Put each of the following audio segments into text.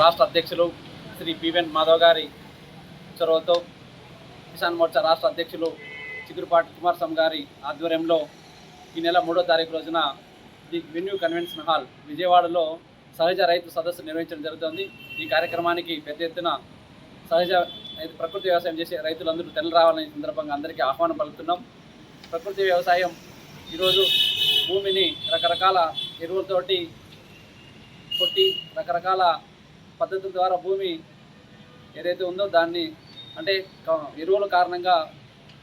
రాష్ట్ర అధ్యక్షులు శ్రీ పివెన్ మాధవ్ గారి చొరవతో కిసాన్ మోర్చా రాష్ట్ర అధ్యక్షులు చిగురుపాటి కుమారస్వామి గారి ఆధ్వర్యంలో ఈ నెల మూడో తారీఖు రోజున ది వెన్యూ కన్వెన్షన్ హాల్ విజయవాడలో సహజ రైతు సదస్సు నిర్వహించడం జరుగుతుంది. ఈ కార్యక్రమానికి పెద్ద ఎత్తున సహజ రైతు- ప్రకృతి వ్యవసాయం చేసే రైతులందరూ తెల్ల రావాలని సందర్భంగా అందరికీ ఆహ్వానం పలుకుతున్నాం. ప్రకృతి వ్యవసాయం ఈరోజు భూమిని రకరకాల ఎరువులతోటి కొట్టి రకరకాల పద్ధతుల ద్వారా భూమి ఏదైతే ఉందో దాన్ని అంటే ఎరువుల కారణంగా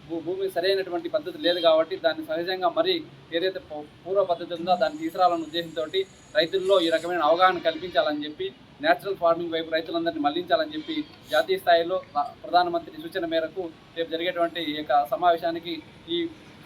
భూ భూమి సరైనటువంటి పద్ధతి లేదు కాబట్టి దాన్ని సహజంగా మరి ఏదైతే పూ- పూర్వ పద్ధతి ఉందో దాన్ని తీసుకురావాలన్న ఉద్దేశంతో రైతుల్లో ఈ రకమైన అవగాహన కల్పించాలని చెప్పి నేచురల్ ఫార్మింగ్ వైపు రైతులందరినీ మళ్ళించాలని చెప్పి జాతీయ స్థాయిలో ప్రధానమంత్రి సూచన మేరకు రేపు జరిగేటువంటి ఈ యొక్క సమావేశానికి ఈ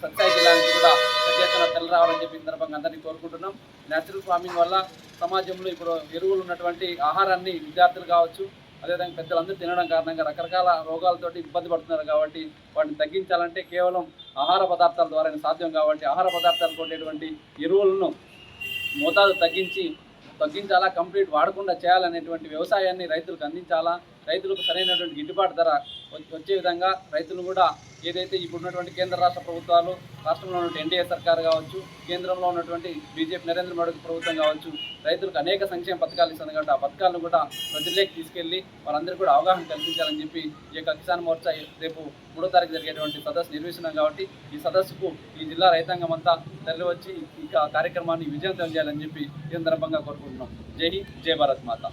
సత్సాయి జిల్లా నుంచి కూడా ప్రత్యేకంగా తెల్ల రావాలని చెప్పి సందర్భంగా అందరినీ కోరుకుంటున్నాం. న్యాచురల్ ఫార్మింగ్ వల్ల సమాజంలో ఇప్పుడు ఎరువులు ఉన్నటువంటి ఆహారాన్ని విద్యార్థులు కావచ్చు అదేవిధంగా పెద్దలందరూ తినడం కారణంగా రకరకాల రోగాలతోటి ఇబ్బంది పడుతున్నారు కాబట్టి వాటిని తగ్గించాలంటే కేవలం ఆహార పదార్థాల ద్వారానే సాధ్యం కాబట్టి ఆహార పదార్థాలు కొట్టేటువంటి ఎరువులను మోతాదు తగ్గించి తగ్గించాలా కంప్లీట్ వాడకుండా చేయాలనేటువంటి వ్యవసాయాన్ని రైతులకు అందించాలా రైతులకు సరైనటువంటి గిట్టుబాటు ధర వచ్చే విధంగా రైతులు కూడా ఏదైతే ఇప్పుడు ఉన్నటువంటి కేంద్ర రాష్ట్ర ప్రభుత్వాలు రాష్ట్రంలో ఉన్నటువంటి ఎన్డీఏ సర్కార్ కావచ్చు కేంద్రంలో ఉన్నటువంటి బీజేపీ నరేంద్ర మోడీ ప్రభుత్వం కావచ్చు రైతులకు అనేక సంక్షేమ పథకాలు ఇస్తుంది కాబట్టి ఆ పథకాలను కూడా ప్రజల్లోకి తీసుకెళ్ళి వాళ్ళందరూ కూడా అవగాహన కల్పించాలని చెప్పి ఈ యొక్క కిసాన్ మోర్చా రేపు మూడో తారీఖు జరిగేటువంటి సదస్సు నిర్వహిస్తున్నాం కాబట్టి ఈ సదస్సుకు ఈ జిల్లా రైతాంగం అంతా తరలి వచ్చి ఈ కార్యక్రమాన్ని విజయవంతం చేయాలని చెప్పి ఈ సందర్భంగా కోరుకుంటున్నాం. జై హింద్ జై భారత్ మాత.